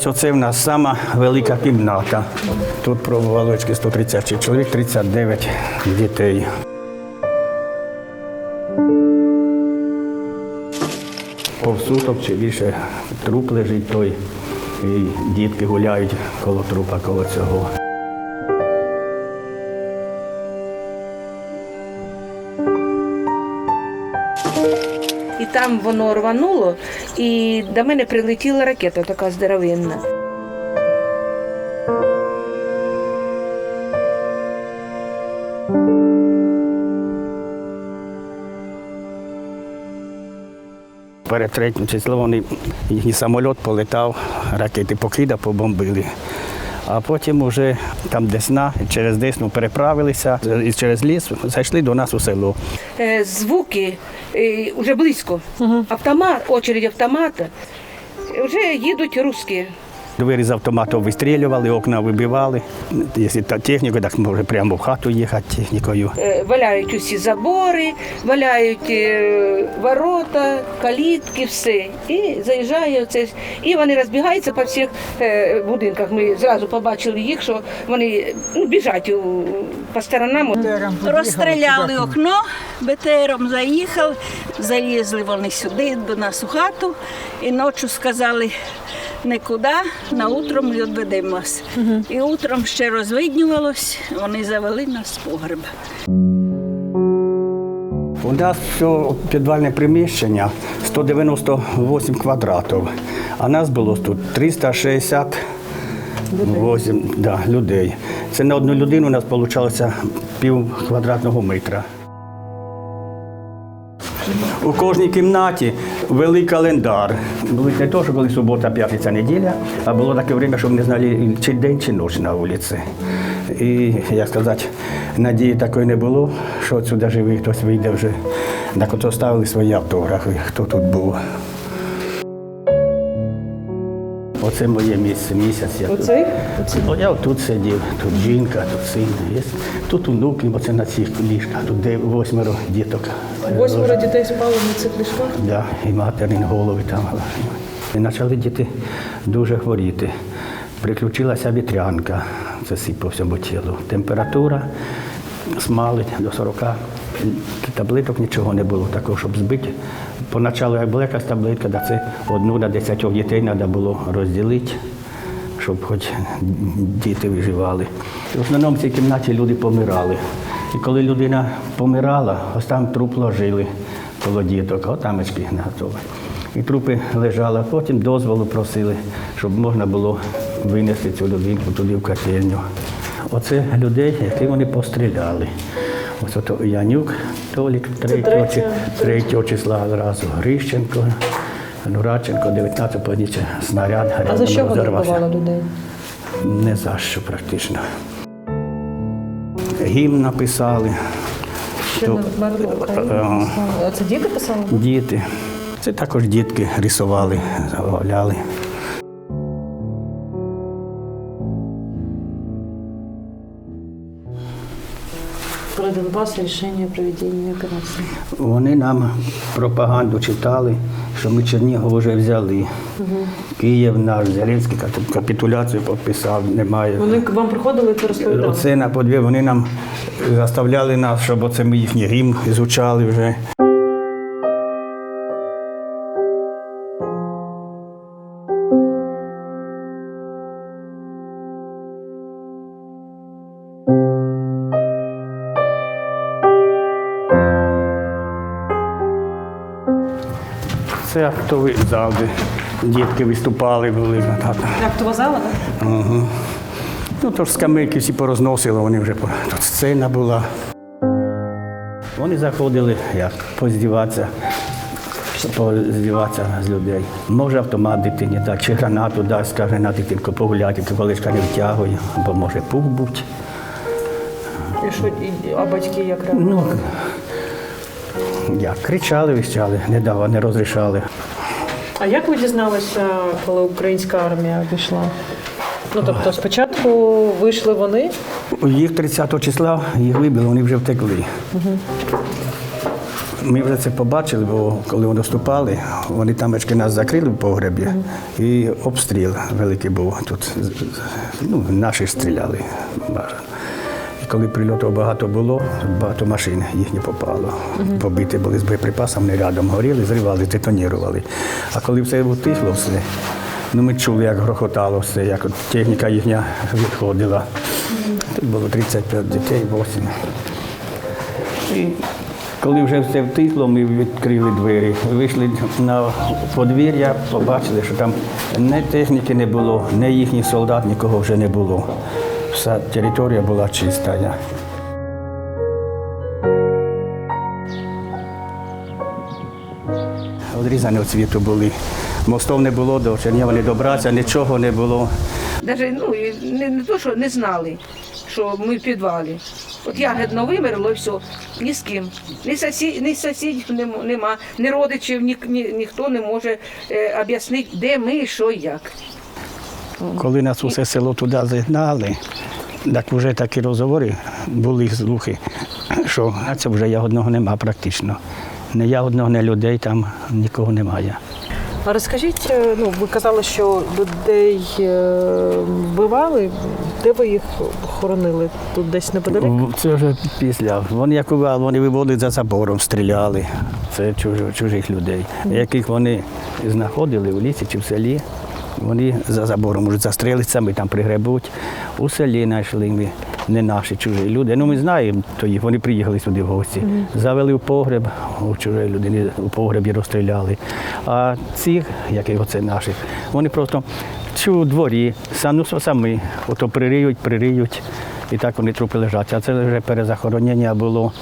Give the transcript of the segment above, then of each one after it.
Ось оце в нас сама велика кімната. Тут пробувало 130 чоловік, 39 дітей. Повсуток чи більше труп лежить той, і дітки гуляють коло трупа, коло цього. І там воно рвануло, і до мене прилетіла ракета така здоровенна. Перед третім числом їхній самоліт полетав, ракети покидав, побомбили. А потім вже там Десна, через Десну переправилися і через ліс зайшли до нас у село. Е, звуки е, вже близько. Автомат, очередь автомата. Е, Вже їдуть русські. Двері з автоматів вистрілювали, окна вибивали. Якщо та техніка, так може прямо в хату їхати технікою. Е, Валяють усі забори, валяють е, ворота, калітки, все. І заїжджає оце. І вони розбігаються по всіх е, будинках. Ми зразу побачили їх, що вони ну, біжать по сторонам. Розстріляли окно, БТРом заїхав, залізли вони сюди до нас у хату і ночі сказали нікуди, на утром ми відведемо вас. І утром ще розвиднювалось, вони завели нас в погреб. У нас все підвальне приміщення 198 квадратів, а нас було тут 368 да, людей. Це на одну людину у нас вийшло пів квадратного метра. У кожній кімнаті вели календар. Були не то, що коли субота, п'ятниця, неділя, а було таке время, щоб не знали, чи день, чи ніч на вулиці. І, як сказати, надії такої не було, що сюди живий хтось вийде вже. Так от ставили свої автографи, хто тут був. Оце моє місце, місяць. Я тут. Оцей? Ну, я тут сидів, тут жінка, тут син є. Тут онуки, бо це на цих ліжках, тут де восьмеро діток. Восьмеро дітей спали на цих ліжках. Да, і материн голови там. І почали діти дуже хворіти. Приключилася вітрянка, це сип по всьому тілу. Температура смалить до 40. Таблеток нічого не було такого, щоб збити. Поначалу, як була якась таблетка, да це одну на десятьох дітей треба було розділити, щоб хоч діти виживали. В основному в цій кімнаті люди помирали. І коли людина помирала, ось там труп ложили коло діток, отамочки наготові. І трупи лежали, потім дозволу просили, щоб можна було винести цю людинку туди в котельню. Оце людей, які вони постріляли. Ось ото Янюк Толік, 3, третє. 3 числа зразу Грищенко, Нураченко, 19 подіче снаряд. А за що вони вбивали людей? Не за що практично. Гімн написали, Ще То- не вмерли Е. А це діти писали? діти. Це також дітки рисували, замовляли. Про Донбас рішення проведення операції. Вони нам пропаганду читали, що ми Чернігов вже взяли. Київ наш, Зеленський капітуляцію підписав, немає. Вони к вам приходили це розповідали? Оце на подві вони нам заставляли нас, щоб оце ми їхній гімн звучали вже. Це актовий зал, де дітки виступали, були. Так. Як то зала, так? Ну, то ж скамейки всі порозносили, вони вже тут сцена була. Вони заходили як поздіватися, поздіватися з людей. Може автомат дитині дати, чи гранату дасть, скаже, на дитинку погуляти, колишка не втягує, або може пух бути. І що, а батьки як реагували? Ну, як кричали, вищали, не давали, не розрішали. А як ви дізналися, коли українська армія пішла? Ну тобто спочатку вийшли вони, Їх 30 числа їх вибили, вони вже втекли. Ми вже це побачили, бо коли вони вступали, вони там очки нас закрили в погребі, і обстріл великий був тут. Ну, наші стріляли. Коли прильотів багато було, багато машин їхні попало. Побиті були з боєприпасами, рядом горіли, зривали, детонірували. А коли все утихло все, ну ми чули, як грохотало все, як техніка їхня відходила. Тут було 35 дітей, 8. І коли вже все втихло, ми відкрили двері, вийшли на подвір'я, побачили, що там ні техніки не було, ні їхніх солдат, нікого вже не було. Вся територія була чиста. Одрізані від світу були. Мостов не було до Чернігова не добратися, нічого не було. Навіть ну, не, не то, що не знали, що ми в підвалі. От ягідно вимерло і все, ні з ким. Ні, сусід, ні сусідів нем- нема, ні родичів, ні, ні, ніхто не може е, об'яснити, де ми, що і як. Коли нас усе село туди загнали, так вже такі розговори були слухи, що це вже ягодного нема практично. Не ягодного, не людей там нікого немає. А розкажіть, е, ну ви казали, що людей е, вбивали. Де ви їх хоронили? Тут десь неподалік? Це вже після. Вони як бувало, вони виводили за забором, стріляли. Це чужих, чужих людей, яких вони знаходили в лісі чи в селі. Вони за забором можуть застрелити, самі там пригребуть. У селі знайшли ми, не наші чужі люди. Ну ми знаємо, то їх вони приїхали сюди в гості. Завели в погреб, у чужої людини у погребі розстріляли. А цих, яких оце наших, вони просто чи у дворі, самі, самі ото пририють, пририють. І так вони трупи лежать. А це вже перезахоронення було.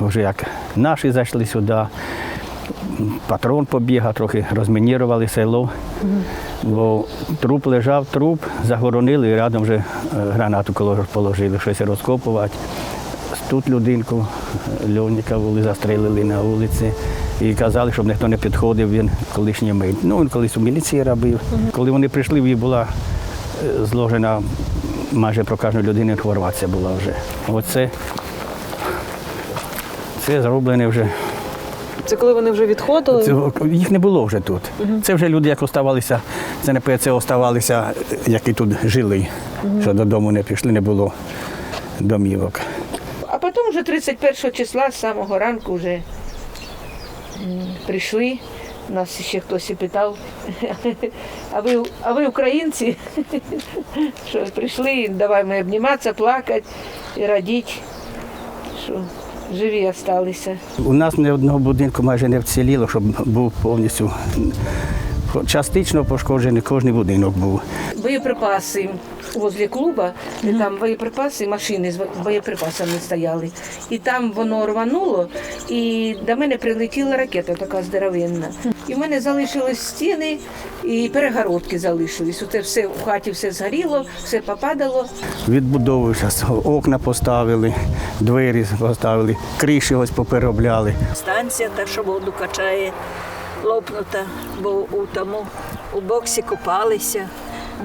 Вже як наші зайшли сюди, патрон побігав, трохи розмінірували село. Бо труп лежав, труп, загоронили і рядом вже е, гранату положили, щось розкопувати. Тут людинку е, були, застрелили на вулиці. І казали, щоб ніхто не підходив, він колишній мить. Ну, він колись у міліції робив. Коли вони прийшли, в їх була е, зложена майже про кожну людину інформація була вже. Оце це зроблене вже. Це коли вони вже відходили? Цього, їх не було вже тут. Це вже люди, як оставалися, це не ПЦ оставалися, які тут жили, що додому не пішли, не було домівок. А потім вже 31 числа з самого ранку вже прийшли. Нас ще хтось і питав, а ви, а ви українці? Що прийшли, давай ми обніматися, плакати і радіти, що живі залишилися. У нас ні одного будинку майже не вціліло, щоб був повністю частично пошкоджений кожен будинок був. Боєприпаси возле клуба, і там боєприпаси, машини з боєприпасами стояли. І там воно рвануло, і до мене прилетіла ракета така здоровенна. І в мене залишились стіни і перегородки залишились. Оце все в хаті все згоріло, все попадало. Відбудовую зараз, окна поставили, двері поставили, криші ось попереробляли. Станція та, що воду качає, лопнута, бо у тому у боксі купалися.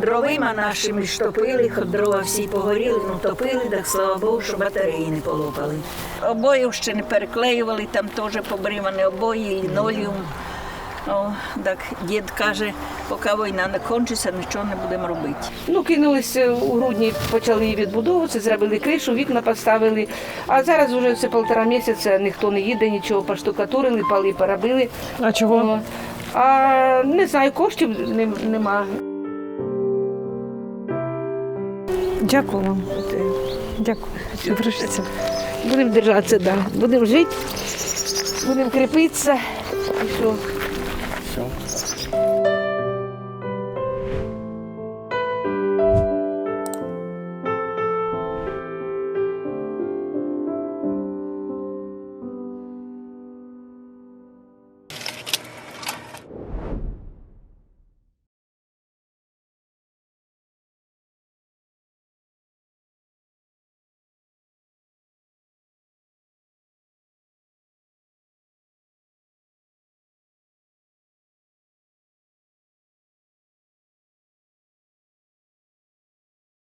Дровима нашими штопили, хоч дрова всі погоріли, ну топили, так слава Богу, що батареї не полопали. Обоїв ще не переклеювали, там теж побримані обої, лінолеум. О, так дід каже, поки війна не кончиться, нічого не будемо робити. Ну, кинулися у грудні, почали її відбудовуватися, зробили кришу, вікна поставили. А зараз вже це півтора місяця ніхто не їде, нічого поштукатурили, пали поробили. А чого? О, А не знаю, коштів нем- нема. Дякую вам. Дякую. Бережіться. Будемо держатися, да. будемо жити, будемо кріпитися. Tchau.